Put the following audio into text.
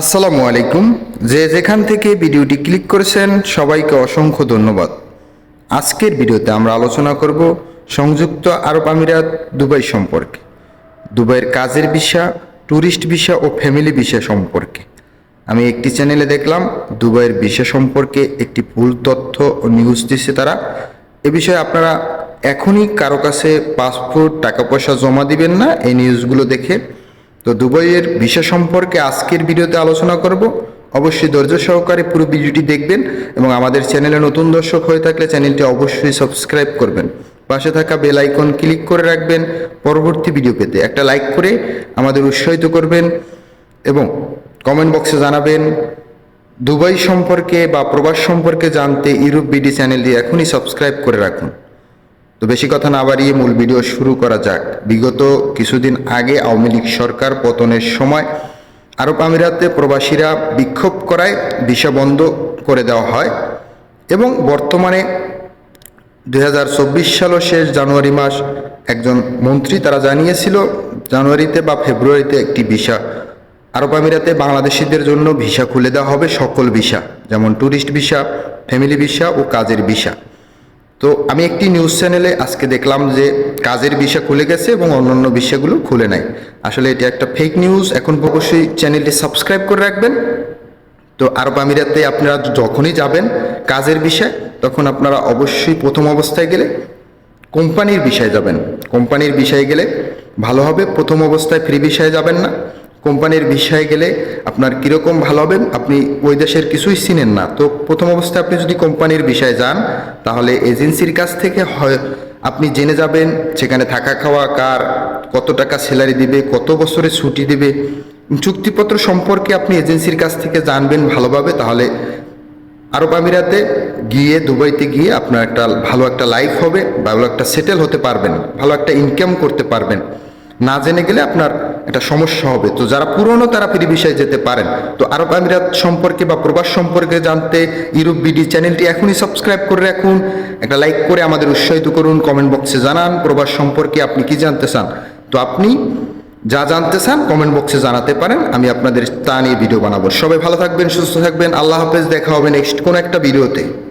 আসসালামু আলাইকুম। যে যেখান থেকে ভিডিওটি ক্লিক করেছেন, সবাইকে অসংখ্য ধন্যবাদ। আজকের ভিডিওতে আমরা আলোচনা করব সংযুক্ত আরব আমিরাত দুবাই সম্পর্কে, দুবাইয়ের কাজের বিষয় ট্যুরিস্ট বিষয় ও ফ্যামিলি বিষয় সম্পর্কে। আমি একটি চ্যানেলে দেখলাম, দুবাইয়ের বিষয় সম্পর্কে একটি ভুল তথ্য ও নিউজ দিচ্ছে তারা। এ বিষয়ে আপনারা এখনই কারও কাছে পাসপোর্ট, টাকা পয়সা জমা দিবেন না, এই নিউজগুলো দেখে। তো দুবাইয়ের ভিসা সম্পর্কে আজকের ভিডিওতে আলোচনা করব। অবশ্যই ধৈর্য সহকারে পুরো ভিডিওটি দেখবেন এবং আমাদের চ্যানেলে নতুন দর্শক হয়ে থাকলে চ্যানেলটি অবশ্যই সাবস্ক্রাইব করবেন। পাশে থাকা বেল আইকন ক্লিক করে রাখবেন পরবর্তী ভিডিও পেতে। একটা লাইক করে আমাদের উৎসাহিত করবেন এবং কমেন্ট বক্সে জানাবেন, দুবাই সম্পর্কে বা প্রবাস সম্পর্কে জানতে ইউরোপ বিডি চ্যানেলটি এখনই সাবস্ক্রাইব করে রাখুন। তো বেশি কথা না বাড়িয়ে মূল ভিডিও শুরু করা যাক। বিগত কিছুদিন আগে আওয়ামী লীগ সরকার পতনের সময় আরব আমিরাতে প্রবাসীরা বিক্ষোভ করায় ভিসা বন্ধ করে দেওয়া হয় এবং বর্তমানে দুই হাজার চব্বিশ সালের শেষ জানুয়ারি মাস, একজন মন্ত্রী তারা জানিয়েছিল, জানুয়ারিতে বা ফেব্রুয়ারিতে একটি ভিসা। আরব আমিরাতে বাংলাদেশিদের জন্য ভিসা খুলে দেওয়া হবে সকল ভিসা, যেমন ট্যুরিস্ট ভিসা, ফ্যামিলি ভিসা ও কাজের ভিসা। তো আমি একটি নিউজ চ্যানেলে আজকে দেখলাম যে কাজের বিষয় খুলে গেছে এবং অন্যান্য বিষয়গুলো খুলে নাই। আসলে এটা একটা ফেক নিউজ এখন অবশ্যই চ্যানেলটি সাবস্ক্রাইব করে রাখবেন। তো আরব আমিরাতে আপনারা যখনই যাবেন কাজের বিষয়, তখন আপনারা অবশ্যই প্রথম অবস্থায় গেলে কোম্পানির বিষয়ে যাবেন। কোম্পানির বিষয়ে গেলে ভালো হবে, প্রথম অবস্থায় ফ্রি বিষয়ে যাবেন না। কোম্পানির বিষয়ে গেলে আপনার কীরকম ভালো হবে আপনি ওই দেশের কিছুই চিনেন না। তো প্রথম অবস্থায় আপনি যদি কোম্পানির বিষয়ে যান, তাহলে এজেন্সির কাছ থেকে হয়, আপনি জেনে যাবেন সেখানে থাকা খাওয়া, কার, কত টাকা স্যালারি দিবে, কত বছরের ছুটি দিবে। চুক্তিপত্র সম্পর্কে আপনি এজেন্সির কাছ থেকে জানবেন ভালোভাবে, তাহলে আরব আমিরাতে গিয়ে, দুবাইতে গিয়ে আপনার একটা ভালো একটা লাইফ হবে, ভালো একটা সেটেল হতে পারবেন, ভালো একটা ইনকাম করতে পারবেন। না জেনে গেলে আপনার একটা সমস্যা হবে। তো যারা পুরনো, তারা ফ্রি যেতে পারেন। তো আরব আমিরাত সম্পর্কে বা প্রবাস সম্পর্কে জানতে ইউরোপ বিডি চ্যানেলটি এখনই সাবস্ক্রাইব করে রাখুন। একটা লাইক করে আমাদের উৎসাহিত করুন, কমেন্ট বক্সে জানান, প্রবাস সম্পর্কে আপনি কি জানতে চান। তো আপনি যা জানতে চান, কমেন্ট বক্সে জানাতে পারেন। আমি আপনাদের তা নিয়ে ভিডিও বানাবো। সবাই ভালো থাকবেন, সুস্থ থাকবেন। আল্লাহ হাফেজ, দেখা হবে নেক্সট কোনো একটা ভিডিওতে।